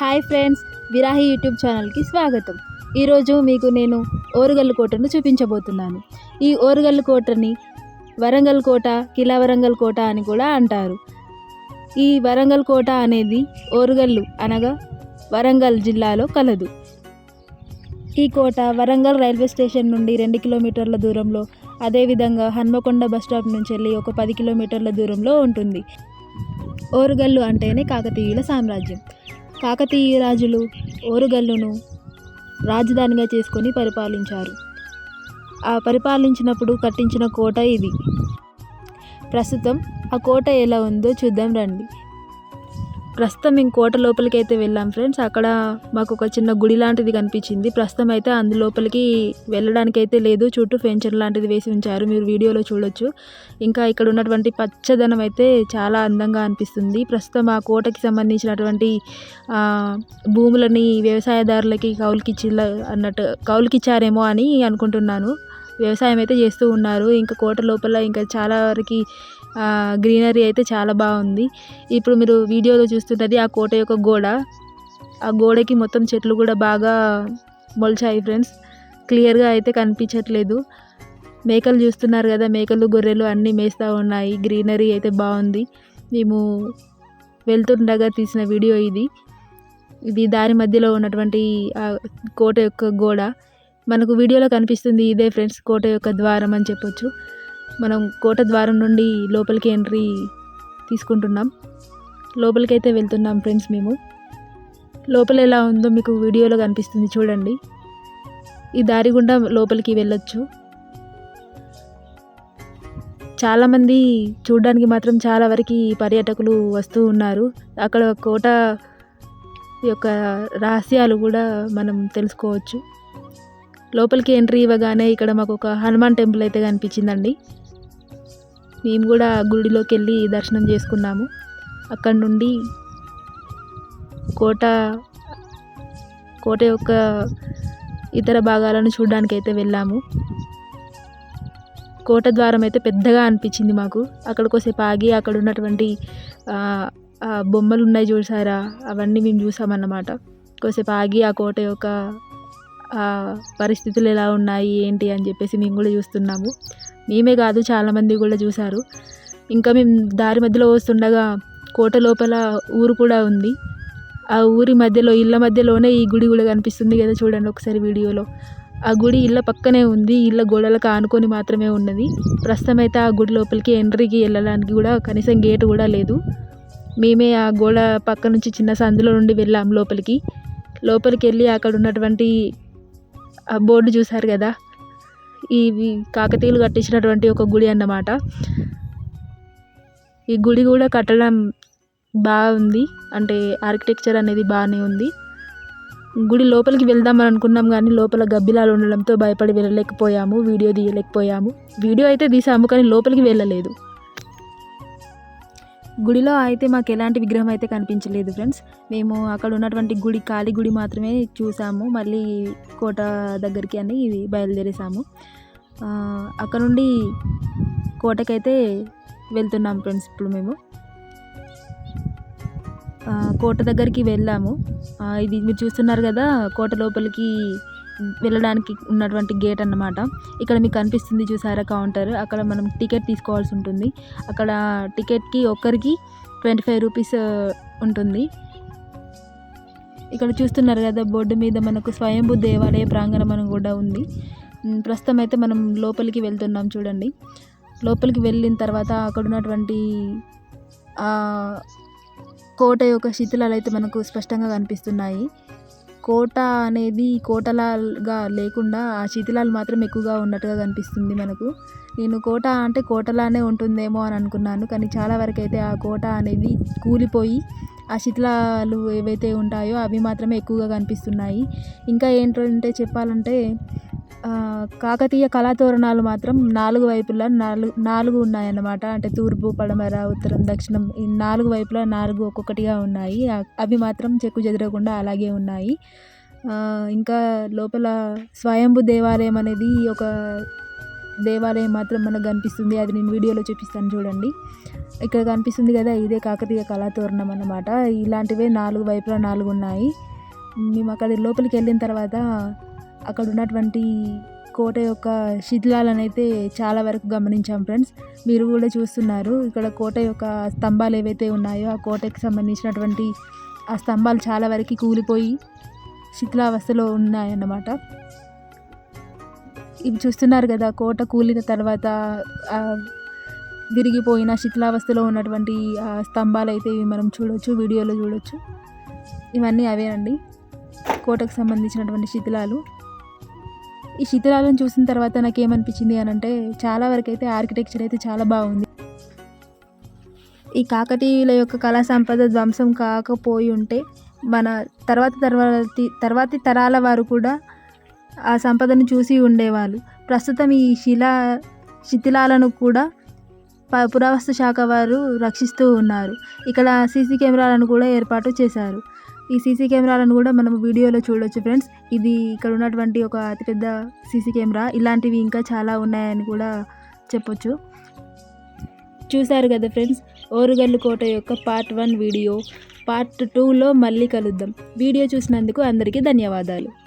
Hi friends విరాహి YouTube ఛానల్కి స్వాగతం. ఈరోజు మీకు నేను ఓరుగల్లు కోటను చూపించబోతున్నాను. ఈ ఓరుగల్లు కోటని వరంగల్ కోట కిలా వరంగల్ కోట అని కూడా అంటారు. ఈ వరంగల్ కోట అనేది ఓరుగల్లు అనగా వరంగల్ జిల్లాలో కలదు. ఈ కోట వరంగల్ రైల్వే స్టేషన్ నుండి రెండు కిలోమీటర్ల దూరంలో అదేవిధంగా హన్మకొండ బస్ స్టాప్ నుంచి వెళ్ళి ఒక పది కిలోమీటర్ల దూరంలో ఉంటుంది. ఓరుగల్లు అంటేనే కాకతీయుల సామ్రాజ్యం. కాకతీయ రాజులు ఓరుగల్లును రాజధానిగా చేసుకొని పరిపాలించారు. ఆ పరిపాలించినప్పుడు కట్టించిన కోట ఇది. ప్రస్తుతం ఆ కోట ఎలా ఉందో చూద్దాం రండి. ప్రస్తుతం మేము కోట లోపలికి అయితే వెళ్ళాం ఫ్రెండ్స్. అక్కడ మాకు ఒక చిన్న గుడి లాంటిది కనిపించింది. ప్రస్తుతం అయితే అందు లోపలికి వెళ్ళడానికి అయితే లేదు. చుట్టూ ఫెంచర్ లాంటిది వేసి ఉంచారు. మీరు వీడియోలో చూడొచ్చు. ఇంకా ఇక్కడ ఉన్నటువంటి పచ్చదనం అయితే చాలా అందంగా అనిపిస్తుంది. ప్రస్తుతం ఆ కోటకి సంబంధించినటువంటి భూములని వ్యవసాయదారులకి కౌలుకిచ్చి అన్నట్టు కౌలుకిచ్చారేమో అని అనుకుంటున్నాను. వ్యవసాయం అయితే చేస్తూ ఉన్నారు. ఇంకా కోట లోపల ఇంకా చాలా వరకు గ్రీనరీ అయితే చాలా బాగుంది. ఇప్పుడు మీరు వీడియోలో చూస్తున్నది ఆ కోట యొక్క గోడ. ఆ గోడకి మొత్తం చెట్లు కూడా బాగా మొలిచాయి ఫ్రెండ్స్. క్లియర్గా అయితే కనిపించట్లేదు. మేకలు చూస్తున్నారు కదా మేకలు గొర్రెలు అన్నీ మేస్తూ ఉన్నాయి. గ్రీనరీ అయితే బాగుంది. మేము వెళ్తుండగా తీసిన వీడియో ఇది. ఇది దారి మధ్యలో ఉన్నటువంటి ఆ కోట యొక్క గోడ. మనకు వీడియోలో కనిపిస్తుంది ఇదే ఫ్రెండ్స్ కోట యొక్క ద్వారం అని చెప్పొచ్చు. మనం కోట ద్వారం నుండి లోపలికి ఎంట్రీ తీసుకుంటున్నాం. లోపలికి అయితే వెళ్తున్నాం ఫ్రెండ్స్ మేము. లోపల ఎలా ఉందో మీకు వీడియోలో కనిపిస్తుంది చూడండి. ఈ దారి గుండా లోపలికి వెళ్ళొచ్చు. చాలామంది చూడడానికి మాత్రం చాలా వరకు పర్యాటకులు వస్తూ ఉన్నారు. అక్కడ కోట యొక్క రహస్యాలు కూడా మనం తెలుసుకోవచ్చు. లోపలికి ఎంట్రీ ఇవ్వగానే ఇక్కడ మాకు ఒక హనుమాన్ టెంపుల్ అయితే కనిపించిందండి. మేము కూడా గుడిలోకి వెళ్ళి దర్శనం చేసుకున్నాము. అక్కడ నుండి కోట కోట యొక్క ఇతర భాగాలను చూడడానికి అయితే వెళ్ళాము. కోట ద్వారం అయితే పెద్దగా అనిపించింది మాకు. అక్కడ కోసేపు ఆగి అక్కడ ఉన్నటువంటి బొమ్మలు ఉన్నాయి చూసారా? అవన్నీ మేము చూసామన్నమాట. కొద్దిసేపు ఆగి ఆ కోట యొక్క ఆ పరిస్థితులు ఎలా ఉన్నాయి ఏంటి అని చెప్పేసి మేము కూడా చూస్తున్నాము. మేమే కాదు చాలామంది కూడా చూశారు. ఇంకా మేము దారి మధ్యలో వస్తుండగా కోట లోపల ఊరు కూడా ఉంది. ఆ ఊరి మధ్యలో ఇళ్ళ మధ్యలోనే ఈ గుడి కూడా కనిపిస్తుంది కదా చూడండి ఒకసారి వీడియోలో. ఆ గుడి ఇళ్ళ పక్కనే ఉంది ఇళ్ళ గోడలకు ఆనుకొని మాత్రమే ఉన్నది. ప్రస్తుతం అయితే ఆ గుడి లోపలికి ఎంట్రీకి వెళ్ళడానికి కూడా కనీసం గేటు కూడా లేదు. మేమే ఆ గోడ పక్క నుంచి చిన్న సందులో నుండి వెళ్ళాం లోపలికి. లోపలికి వెళ్ళి అక్కడ ఉన్నటువంటి ఆ బోర్డు చూసారు కదా ఇవి కాకతీయులు కట్టించినటువంటి ఒక గుడి అన్నమాట. ఈ గుడి కూడా కట్టడం బాగుంది. అంటే ఆర్కిటెక్చర్ అనేది బాగానే ఉంది. గుడి లోపలికి వెళ్దామని అనుకున్నాం కానీ లోపల గబ్బిలాలు ఉండడంతో భయపడి వెళ్ళలేకపోయాము వీడియో తీయలేకపోయాము. వీడియో అయితే తీసాము కానీ లోపలికి వెళ్ళలేదు. గుడిలో అయితే మాకు ఎలాంటి విగ్రహం అయితే కనిపించలేదు ఫ్రెండ్స్ మేము అక్కడ ఉన్నటువంటి గుడి ఖాళీ గుడి మాత్రమే చూసాము. మళ్ళీ కోట దగ్గరికి అని బయలుదేరేసాము. అక్కడ నుండి కోటకైతే వెళ్తున్నాం ఫ్రెండ్స్ ఇప్పుడు మేము. కోట దగ్గరికి వెళ్ళాము. ఇది మీరు చూస్తున్నారు కదా కోట లోపలికి వెళ్ళడానికి ఉన్నటువంటి గేట్ అన్నమాట. ఇక్కడ మీకు కనిపిస్తుంది చూసారా కౌంటర్ అక్కడ మనం టికెట్ తీసుకోవాల్సి ఉంటుంది. అక్కడ టికెట్కి ఒక్కరికి ట్వంటీ ఫైవ్ రూపీస్ ఉంటుంది. ఇక్కడ చూస్తున్నారు కదా బోర్డు మీద మనకు స్వయంభూ దేవాలయ ప్రాంగణం అని కూడా ఉంది. ప్రస్తుతం అయితే మనం లోపలికి వెళ్తున్నాం చూడండి. లోపలికి వెళ్ళిన తర్వాత అక్కడ ఉన్నటువంటి కోట యొక్క శిథిలాలు అయితే మనకు స్పష్టంగా కనిపిస్తున్నాయి. కోట అనేది కోటలాగా లేకుండా ఆ శిథిలాలు మాత్రం ఎక్కువగా ఉన్నట్టుగా కనిపిస్తుంది మనకు. నేను కోట అంటే కోటలానే ఉంటుందేమో అని అనుకున్నాను కానీ చాలా వరకు అయితే ఆ కోట అనేది కూలిపోయి ఆ శిథిలాలు ఏవైతే ఉంటాయో అవి మాత్రమే ఎక్కువగా కనిపిస్తున్నాయి. ఇంకా ఏంటంటే చెప్పాలంటే కాకతీయ కళాతోరణాలు మాత్రం నాలుగు వైపులా నాలుగు నాలుగు ఉన్నాయన్నమాట. అంటే తూర్పు పడమర ఉత్తరం దక్షిణం ఈ నాలుగు వైపులా నాలుగు ఒక్కొక్కటిగా ఉన్నాయి. అవి మాత్రం చెక్కు చెదరకుండా అలాగే ఉన్నాయి. ఇంకా లోపల స్వయంభు దేవాలయం అనేది ఒక దేవాలయం మాత్రం మనకు కనిపిస్తుంది. అది నేను వీడియోలో చూపిస్తాను చూడండి. ఇక్కడ కనిపిస్తుంది కదా ఇదే కాకతీయ కళాతోరణం అన్నమాట. ఇలాంటివే నాలుగు వైపులా నాలుగు ఉన్నాయి. మేము అక్కడ లోపలికి వెళ్ళిన తర్వాత అక్కడ ఉన్నటువంటి కోట యొక్క శిథిలాలను అయితే చాలా వరకు గమనించాం ఫ్రెండ్స్. మీరు కూడా చూస్తున్నారు ఇక్కడ కోట యొక్క స్తంభాలు ఏవైతే ఉన్నాయో ఆ కోటకి సంబంధించినటువంటి ఆ స్తంభాలు చాలా వరకు కూలిపోయి శిథిలావస్థలో ఉన్నాయన్నమాట. ఇవి చూస్తున్నారు కదా కోట కూలిన తర్వాత విరిగిపోయిన శిథిలావస్థలో ఉన్నటువంటి ఆ స్తంభాలు అయితే ఇవి మనం చూడొచ్చు వీడియోలో చూడొచ్చు. ఇవన్నీ అవేనండి. కోటకు సంబంధించినటువంటి శిథిలాలు. ఈ శిథిలాలను చూసిన తర్వాత నాకు ఏమనిపించింది అని అంటే చాలా వరకు అయితే ఆర్కిటెక్చర్ అయితే చాలా బాగుంది. ఈ కాకతీయుల యొక్క కళా సంపద ధ్వంసం కాకపోయి ఉంటే మన తర్వాత తర్వాతి తర్వాతి తరాల వారు కూడా ఆ సంపదను చూసి ఉండేవాళ్ళు. ప్రస్తుతం ఈ శిలా శిథిలాలను కూడా ప- పురావస్తు శాఖ వారు రక్షిస్తూ ఉన్నారు. ఇక్కడ సీసీ కెమెరాలను కూడా ఏర్పాటు చేశారు. ఈ సీసీ కెమెరాలను కూడా మనం వీడియోలో చూడొచ్చు ఫ్రెండ్స్. ఇది ఇక్కడ ఉన్నటువంటి ఒక అతిపెద్ద సీసీ కెమెరా. ఇలాంటివి ఇంకా చాలా ఉన్నాయని కూడా చెప్పొచ్చు. చూశారు కదా ఫ్రెండ్స్ ఓరుగల్లు కోట యొక్క పార్ట్ వన్ వీడియో. పార్ట్ టూలో మళ్ళీ కలుద్దాం. వీడియో చూసినందుకు అందరికీ ధన్యవాదాలు.